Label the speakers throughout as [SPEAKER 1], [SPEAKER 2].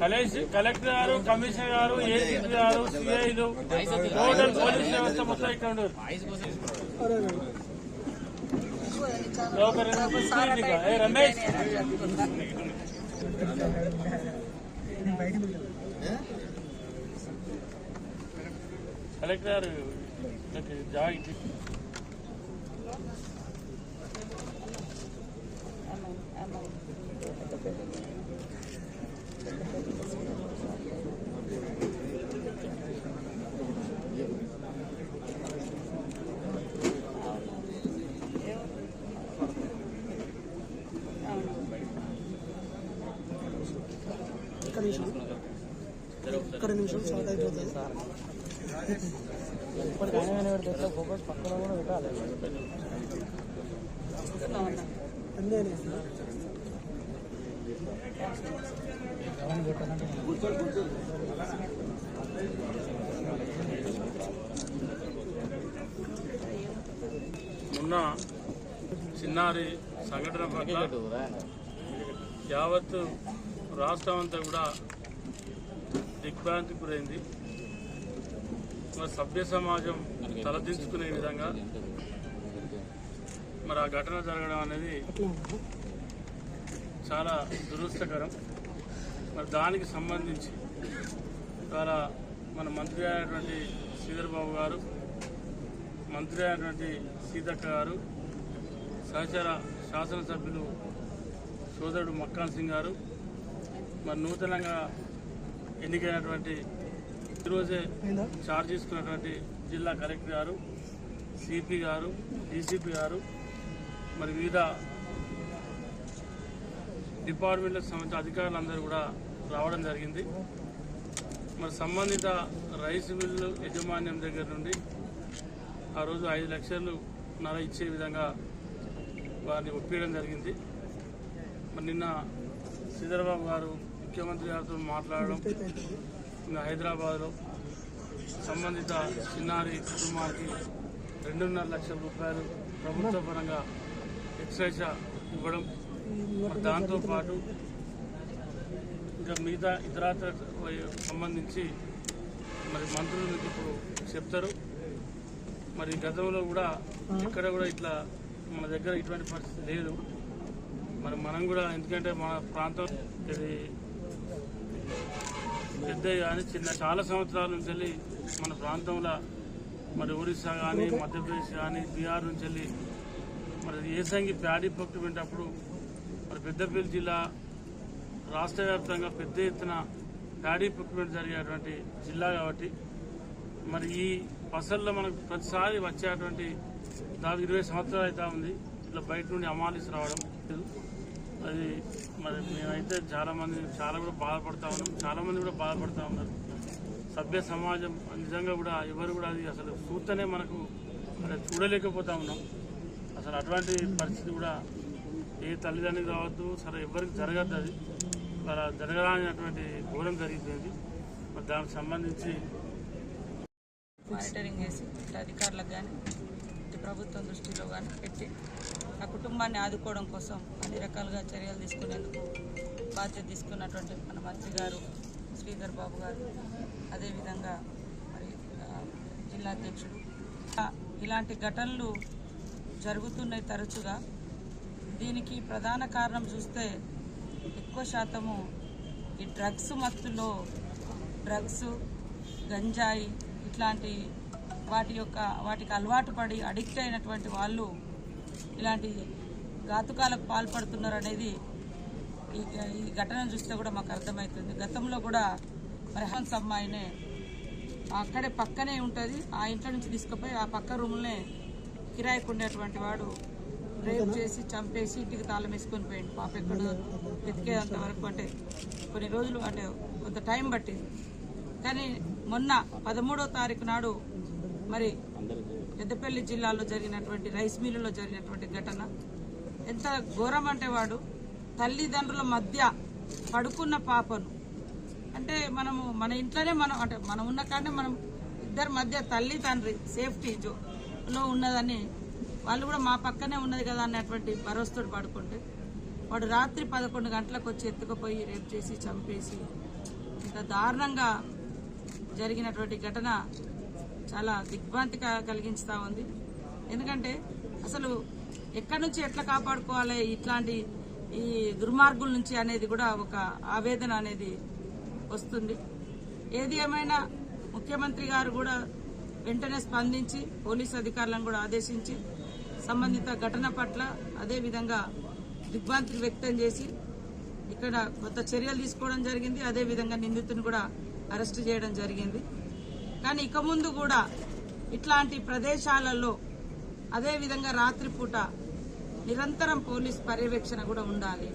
[SPEAKER 1] Collector గారు commissioner గారు ACP గారు సిఐలు టోటల్ పోలీస్ వ్యవస్థ మొత్తం ఇక్కడ ఉండదు లోకల్ security గా. ఏ రమేష్ కలెక్టర్ గారు
[SPEAKER 2] ఒక్క నిమిషం స్టార్ట్ అయిపోతుంది.
[SPEAKER 1] మొన్న చిన్నారి సంఘటన పట్ల యావత్ రాష్ట్రం అంతా కూడా దిగ్భ్రాంతికి గురైంది. మరి సభ్య సమాజం తలదించుకునే విధంగా మరి ఆ ఘటన జరగడం అనేది చాలా దురదృష్టకరం. మరి దానికి సంబంధించి ఇవాళ మన మంత్రి అయినటువంటి శ్రీధర్బాబు గారు మంత్రి అయినటువంటి సీతక్క గారు సహచర శాసనసభ్యులు సోదరుడు మక్కాన్ సింగ్ గారు మరి నూతనంగా ఎన్నికైనటువంటి ఈరోజే చార్జ్ తీసుకున్నటువంటి జిల్లా కలెక్టర్ గారు సిపి గారు డీసీపీ గారు మరి వివిధ డిపార్ట్మెంట్లకు సంబంధించిన అధికారులందరూ కూడా రావడం జరిగింది. మరి సంబంధిత రైస్ మిల్లు యజమాన్యం దగ్గర నుండి ఆ రోజు ఐదు లక్షలు నర ఇచ్చే విధంగా వారిని ఒప్పించడం జరిగింది. మరి నిన్న శ్రీధరబాబు గారు ముఖ్యమంత్రి గారితో మాట్లాడడం ఇంకా హైదరాబాద్లో సంబంధిత చిన్నారి కుటుంబానికి రెండున్నర లక్షల రూపాయలు ప్రభుత్వ పరంగా ఎక్సైజ్ ఇవ్వడం. దాంతోపాటు ఇంకా మిగతా ఇతరాత్ర సంబంధించి మరి మంత్రులు మీకు ఇప్పుడు చెప్తారు. మరి గతంలో కూడా ఇక్కడ కూడా ఇట్లా మన దగ్గర ఇటువంటి పరిస్థితి లేదు. మరి మనం కూడా ఎందుకంటే మన ప్రాంతం ఇది పెద్ద కానీ చిన్న చాలా సంవత్సరాల నుంచి వెళ్ళి మన ప్రాంతంలో మరి ఒరిస్సా కానీ మధ్యప్రదేశ్ కానీ బీహార్ నుంచి వెళ్ళి మరి ఏసంగి ప్యాడీ పట్టు అప్పుడు మరి పెద్దపల్లి జిల్లా రాష్ట్ర వ్యాప్తంగా పెద్ద ఎత్తున ప్యాడీ ప్రొక్యూర్మెంట్ జరిగేటువంటి జిల్లా కాబట్టి మరి ఈ పసల్లో మనకు ప్రతిసారి వచ్చేటువంటి దాదాపు ఇరవై సంవత్సరాలు అయితే ఉంది. ఇట్లా బయట నుండి అమాలిసి రావడం. అది మరి మేమైతే చాలామంది చాలా కూడా బాధపడతా ఉన్నాం. చాలామంది కూడా బాధపడతా ఉన్నారు. సభ్య సమాజం నిజంగా కూడా ఎవరు కూడా అది అసలు చూస్తేనే మనకు మరి చూడలేకపోతా ఉన్నాం. అసలు అటువంటి పరిస్థితి కూడా ఏ తల్లిదండ్రులు కావద్దు సరే ఎవరికి జరగద్దు అది. అలా జరగరానటువంటి ఘోరం జరిగిపోయింది. మరి దానికి సంబంధించి
[SPEAKER 3] మానిటరింగ్ చేసి అధికారులకు కానీ ప్రభుత్వం దృష్టిలో కానీ పెట్టి ఆ కుటుంబాన్ని ఆదుకోవడం కోసం అన్ని రకాలుగా చర్యలు తీసుకునేందుకు బాధ్యత తీసుకున్నటువంటి మన మంత్రి గారు శ్రీధర్ బాబు గారు. అదేవిధంగా మరి జిల్లా అధ్యక్షుడు. ఇలాంటి ఘటనలు జరుగుతున్నాయి తరచుగా. దీనికి ప్రధాన కారణం చూస్తే ఎక్కువ శాతము ఈ డ్రగ్స్ మత్తులో డ్రగ్స్ గంజాయి ఇట్లాంటి వాటి యొక్క వాటికి అలవాటు పడి అడిక్ట్ అయినటువంటి వాళ్ళు ఇలాంటి ఘాతుకాలకు పాల్పడుతున్నారు అనేది ఈ ఈ ఘటన చూస్తే కూడా మాకు అర్థమవుతుంది గతంలో కూడా మరి అమ్మాయినే అక్కడే పక్కనే ఉంటుంది. ఆ ఇంట్లో నుంచి తీసుకుపోయి ఆ పక్క రూమ్లనే కిరాయికి ఉండేటువంటి వాడు రేప్ చేసి చంపేసి ఇంటికి తాళం వేసుకొని పోయింది పాప ఎక్కడో వెతికేంత వరకు అంటే కొన్ని రోజులు అంటే కొంత టైం పట్టింది. కానీ మొన్న పదమూడో తారీఖు నాడు మరి పెద్దపల్లి జిల్లాలో జరిగినటువంటి రైస్ మిల్లులో జరిగినటువంటి ఘటన. ఎంత ఘోరం అంటే వాడు తల్లిదండ్రుల మధ్య పడుకున్న పాపను. అంటే మనము మన ఇంట్లోనే మనం అంటే మనం ఉన్న కాడనే మనం ఇద్దరి మధ్య తల్లి తండ్రి సేఫ్టీ జో- లో ఉన్నదని వాళ్ళు కూడా మా పక్కనే ఉన్నది కదా అన్నటువంటి భరోసాతో పడుకుంటే వాడు రాత్రి పదకొండు గంటలకు వచ్చి ఎత్తుకుపోయి రేపు చేసి చంపేసి ఇంత దారుణంగా జరిగినటువంటి ఘటన చాలా దిగ్భ్రాంతి కలిగించుతా ఉంది. ఎందుకంటే అసలు ఎక్కడి నుంచి ఎట్లా కాపాడుకోవాలి ఇట్లాంటి ఈ దుర్మార్గుల నుంచి అనేది కూడా ఒక ఆవేదన అనేది వస్తుంది. ఏది ఏమైనా ముఖ్యమంత్రి గారు కూడా వెంటనే స్పందించి పోలీస్ అధికారులను కూడా ఆదేశించి సంబంధిత ఘటన పట్ల అదే విధంగా దిగ్భ్రాంతి వ్యక్తం చేసి ఇక్కడ కొత్త చర్యలు తీసుకోవడం జరిగింది. అదే విధంగా నిందితుని కూడా అరెస్ట్ చేయడం జరిగింది. కానీ ఇక ముందు కూడా ఇట్లాంటి ప్రదేశాలలో అదే విధంగా రాత్రిపూట నిరంతరం పోలీస్ పర్యవేక్షణ కూడా ఉండాలి.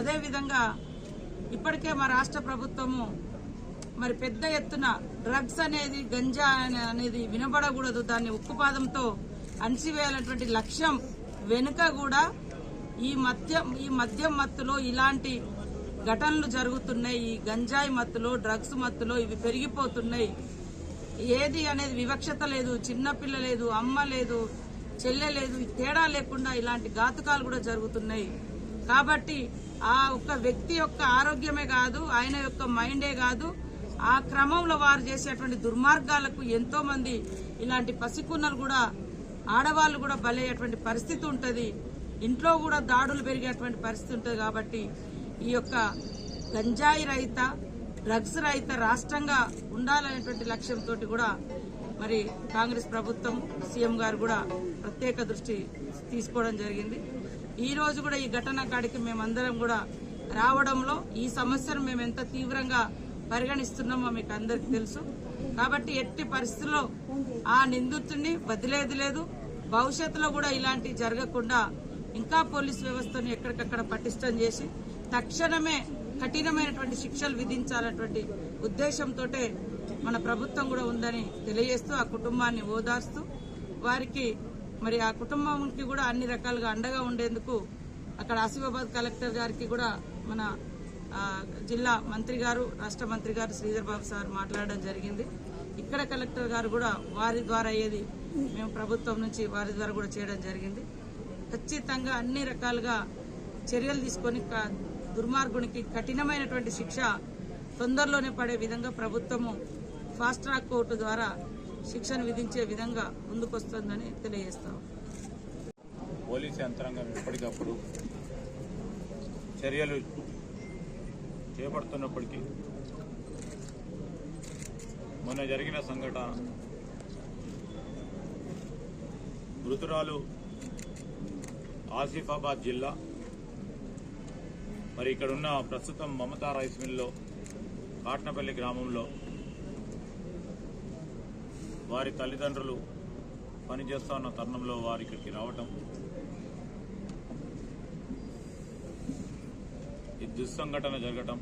[SPEAKER 3] అదేవిధంగా ఇప్పటికే మా రాష్ట్ర ప్రభుత్వము మరి పెద్ద ఎత్తున డ్రగ్స్ అనేది గంజా అనేది వినబడకూడదు. దాన్ని ఉక్కుపాదంతో అణిచివేయాలన్నటువంటి లక్ష్యం వెనుక కూడా ఈ మద్యం ఈ మద్యం మత్తులో ఇలాంటి ఘటనలు జరుగుతున్నాయి. ఈ గంజాయి మత్తులో డ్రగ్స్ మత్తులో ఇవి పెరిగిపోతున్నాయి. ఏది అనేది వివక్షత లేదు చిన్నపిల్ల లేదు అమ్మ లేదు చెల్లె లేదు తేడా లేకుండా ఇలాంటి ఘాతుకాలు కూడా జరుగుతున్నాయి. కాబట్టి ఆ ఒక్క వ్యక్తి యొక్క ఆరోగ్యమే కాదు ఆయన యొక్క మైండే కాదు ఆ క్రమంలో వారు చేసేటువంటి దుర్మార్గాలకు ఎంతో మంది ఇలాంటి పసికున్నలు కూడా ఆడవాళ్ళు కూడా బలయ్యేటువంటి పరిస్థితి ఉంటుంది. ఇంట్లో కూడా దాడులు పెరిగేటువంటి పరిస్థితి ఉంటుంది కాబట్టి ఈ యొక్క గంజాయి రహిత డ్రగ్స్ రహిత రాష్ట్రంగా ఉండాలనేటువంటి లక్ష్యంతో కూడా మరి కాంగ్రెస్ ప్రభుత్వం సీఎం గారు కూడా ప్రత్యేక దృష్టి తీసుకోవడం జరిగింది. ఈ రోజు కూడా ఈ ఘటన కాడికి మేమందరం కూడా రావడంలో ఈ సమస్యను మేము ఎంత తీవ్రంగా పరిగణిస్తున్నామో మీకు అందరికి తెలుసు. కాబట్టి ఎట్టి పరిస్థితుల్లో ఆ నిందితుడిని వదిలేది లేదు. భవిష్యత్తులో కూడా ఇలాంటివి జరగకుండా ఇంకా పోలీస్ వ్యవస్థను ఎక్కడికక్కడ పటిష్టం చేసి తక్షణమే కఠినమైనటువంటి శిక్షలు విధించాలన్నటువంటి ఉద్దేశంతో మన ప్రభుత్వం కూడా ఉందని తెలియజేస్తూ ఆ కుటుంబాన్ని ఓదార్స్తూ వారికి మరి ఆ కుటుంబానికి కూడా అన్ని రకాలుగా అండగా ఉండేందుకు అక్కడ ఆసిఫాబాద్ కలెక్టర్ గారికి కూడా మన జిల్లా మంత్రి గారు రాష్ట్ర మంత్రి గారు శ్రీధర్ బాబు సార్ మాట్లాడడం జరిగింది. ఇక్కడ కలెక్టర్ గారు కూడా వారి ద్వారా అయ్యేది మేము ప్రభుత్వం నుంచి వారి ద్వారా కూడా చేయడం జరిగింది. ఖచ్చితంగా అన్ని రకాలుగా చర్యలు తీసుకొని దుర్మార్గునికి కఠినమైనటువంటి శిక్ష తొందరలోనే పడే విధంగా ప్రభుత్వము ఫాస్ట్ ట్రాక్ కోర్టు ద్వారా శిక్షను విధించే విధంగా ముందుకొస్తుందని తెలియజేస్తాం.
[SPEAKER 4] పోలీస్ యంత్రాంగం ఎప్పటికప్పుడు చర్యలు చేపడుతున్నప్పటికీ మొన్న జరిగిన సంఘటన మృతురాలు ఆసిఫాబాద్ జిల్లా మరి ఇక్కడ ఉన్న ప్రస్తుతం మమతా రైస్ మిల్లో కాట్నపల్లి గ్రామంలో వారి తల్లిదండ్రులు పనిచేస్తా ఉన్న తరుణంలో వారి ఇక్కడికి రావటం ఈ దుస్సంఘటన జరగటం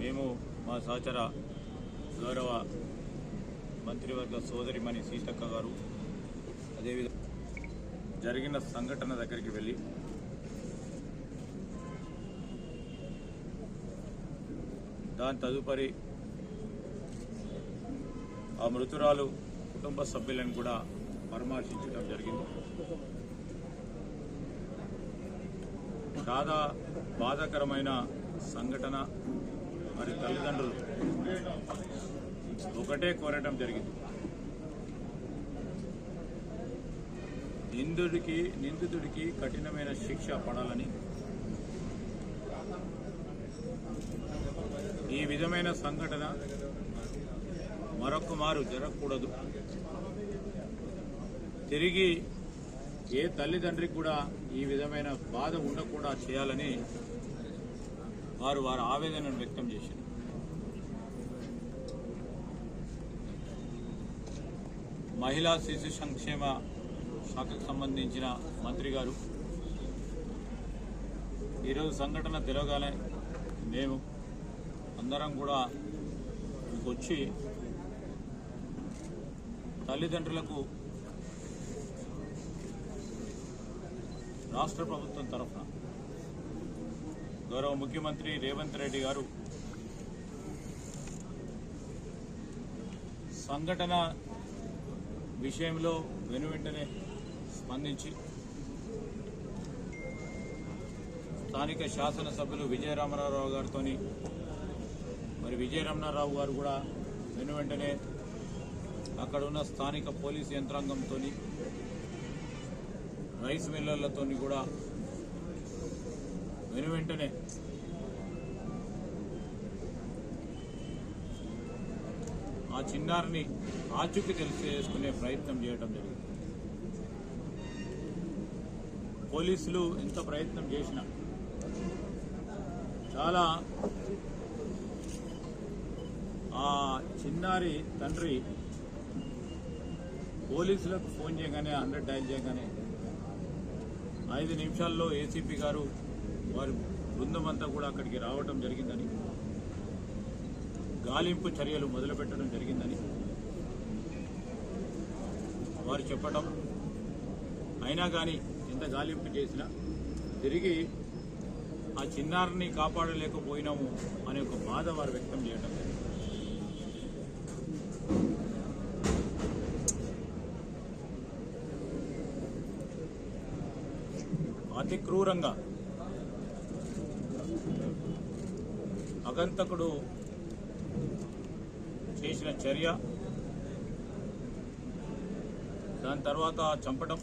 [SPEAKER 4] మేము మా సహచర గౌరవ మంత్రివర్గ సోదరిమణి సీతక్క గారు అదేవిధంగా జరిగిన సంఘటన దగ్గరికి వెళ్ళి దాని తదుపరి ఆ మృతురాలు కుటుంబ సభ్యులను కూడా పరామర్శించడం జరిగింది. చాలా బాధాకరమైన సంఘటన మరి తల్లిదండ్రులు ఒకటే కోరటం జరిగింది. నిందుడికి నిందితుడికి కఠినమైన శిక్ష పడాలని నిజమైన విధమైన సంఘటన మరొక మారు జరగకూడదు. తిరిగి ఏ తల్లిదండ్రికి కూడా ఈ విధమైన బాధ ఉండకుండా చేయాలని వారు వారి ఆవేదనను వ్యక్తం చేశారు. మహిళా శిశు సంక్షేమ శాఖకు సంబంధించిన మంత్రి గారు ఈరోజు సంఘటన తెలవగానే మేము అందరం కూడా ఇక్కడికి వచ్చి తల్లిదండ్రులకు రాష్ట్ర ప్రభుత్వం తరఫున గౌరవ ముఖ్యమంత్రి రేవంత్ రెడ్డి గారు సంఘటన విషయంలో వెనువెంటనే స్పందించి స్థానిక శాసనసభ్యులు విజయరామరావు గారితో మరి విజయరమణారావు గారు కూడా వెనువెంటనే అక్కడ ఉన్న స్థానిక పోలీస్ యంత్రాంగంతో రైస్ మిల్లర్లతో కూడా వెను వెంటనే ఆ చిన్నారిని ఆచూకీ తెలియజేసుకునే ప్రయత్నం చేయడం జరిగింది. పోలీసులు ఎంత ప్రయత్నం చేసినా చాలా ఆ చిన్నారి తండ్రి పోలీసులకు ఫోన్ చేయగానే హండ్రెడ్ డయల్ చేయగానే ఐదు నిమిషాల్లో ఏసీపీ గారు వారి బృందం అంతా కూడా అక్కడికి రావటం జరిగిందని గాలింపు చర్యలు మొదలుపెట్టడం జరిగిందని వారు చెప్పడం అయినా కానీ ఎంత గాలింపు చేసినా తిరిగి ఆ చిన్నారిని కాపాడలేకపోయినాము అనే ఒక బాధ వారు వ్యక్తం చేయడం అతి క్రూరంగా అగంతకుడు చేసిన చర్య దాని తర్వాత చంపడం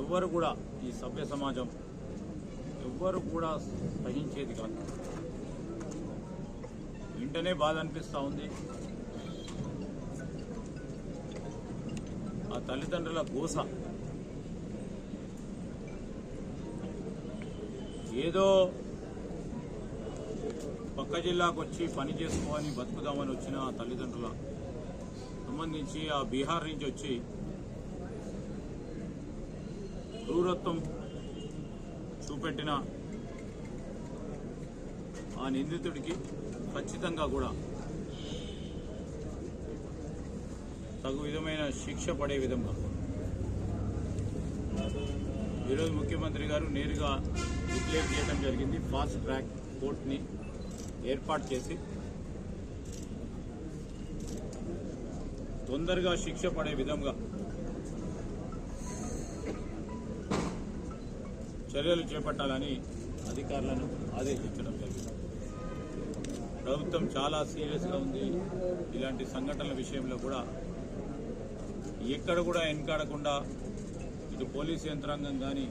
[SPEAKER 4] ఎవ్వరు కూడా ఈ సభ్య సమాజం ఎవ్వరు కూడా సహించేది కాదు. వెంటనే బాధ అనిపిస్తూ ఉంది. తల్లిదండ్రుల గోస ఏదో పక్క జిల్లాకు వచ్చి పని చేసుకోవాలని బతుకుదామని వచ్చిన ఆ తల్లిదండ్రుల సంబంధించి ఆ బీహార్ నుంచి వచ్చి క్రూరత్వం చూపెట్టిన ఆ నిందితుడికి ఖచ్చితంగా కూడా తగు విధమైన శిక్ష పడే విధంగా. ఈరోజు ముఖ్యమంత్రి గారు నేరుగా డిక్లేర్ చేయడం జరిగింది. ఫాస్ట్ ట్రాక్ కోర్టుని ఏర్పాటు చేసి తొందరగా శిక్ష పడే విధంగా చర్యలు చేపట్టాలని అధికారులను ఆదేశించడం జరిగింది. ప్రభుత్వం చాలా సీరియస్గా ఉంది. ఇలాంటి సంఘటనల విషయంలో కూడా ఎక్కడ కూడా వెనకాడకుండా ఇటు పోలీసు యంత్రాంగం కానీ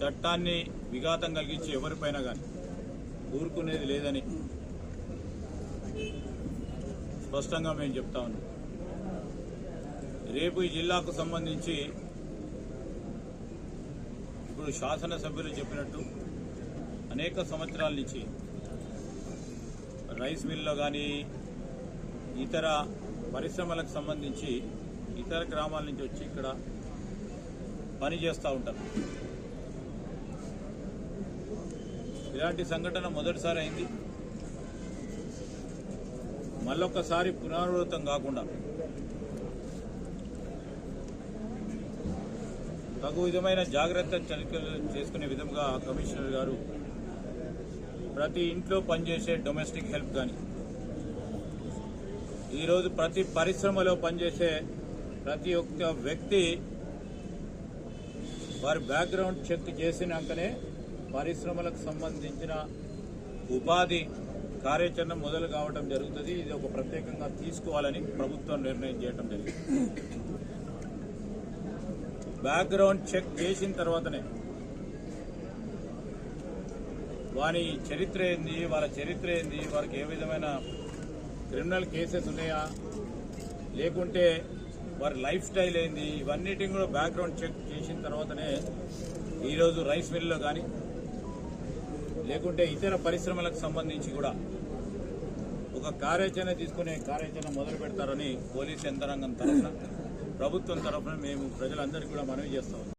[SPEAKER 4] చట్టాన్ని విఘాతం కలిగించి ఎవరిపైనా కానీ ఊరుకునేది లేదని స్పష్టంగా మేము చెప్తా ఉన్నాం. రేపు ఈ జిల్లాకు సంబంధించి ఇప్పుడు శాసనసభ్యులు చెప్పినట్టు అనేక సంవత్సరాల నుంచి రైస్ మిల్లో కానీ ఇతర పరిశ్రమలకు సంబంధించి ఇతర గ్రామాల నుంచి వచ్చి ఇక్కడ పని చేస్తూ ఉంటారు. ఇలాంటి సంఘటన మొదటిసారి అయింది. మళ్ళొక్కసారి పునరావృతం కాకుండా తగు విధమైన జాగ్రత్త చర్యలు చేసుకునే విధంగా కమిషనర్ గారు ప్రతి ఇంట్లో పనిచేసే డొమెస్టిక్ హెల్ప్ కానీ ఈరోజు ప్రతి పరిశ్రమలో పనిచేసే ప్రతి ఒక్క వ్యక్తి వారి బ్యాక్గ్రౌండ్ చెక్ చేసినాకనే పరిశ్రమలకు సంబంధించిన ఉపాధి కార్యాచరణ మొదలు కావడం జరుగుతుంది. ఇది ఒక ప్రత్యేకంగా తీసుకోవాలని ప్రభుత్వం నిర్ణయం చేయడం జరిగింది. బ్యాక్గ్రౌండ్ చెక్ చేసిన తర్వాతనే వాని చరిత్ర ఏంది వాళ్ళ చరిత్ర ఏంది వారికి ఏ విధమైన క్రిమినల్ కేసెస్ ఉన్నాయా? లేకుంటే వారి లైఫ్ స్టైల్ ఏంది? ఇవన్నిటిని కూడా బ్యాక్గ్రౌండ్ చెక్ చేసిన తర్వాతనే ఈరోజు రైస్ మిల్లో కానీ లేకుంటే ఇతర పరిశ్రమలకు సంబంధించి కూడా ఒక కార్యాచరణ తీసుకునే కార్యాచరణ మొదలు పెడతారని పోలీస్ యంత్రాంగం తరఫున ప్రభుత్వం తరఫున మేము ప్రజలందరికీ కూడా మనవి చేస్తాం.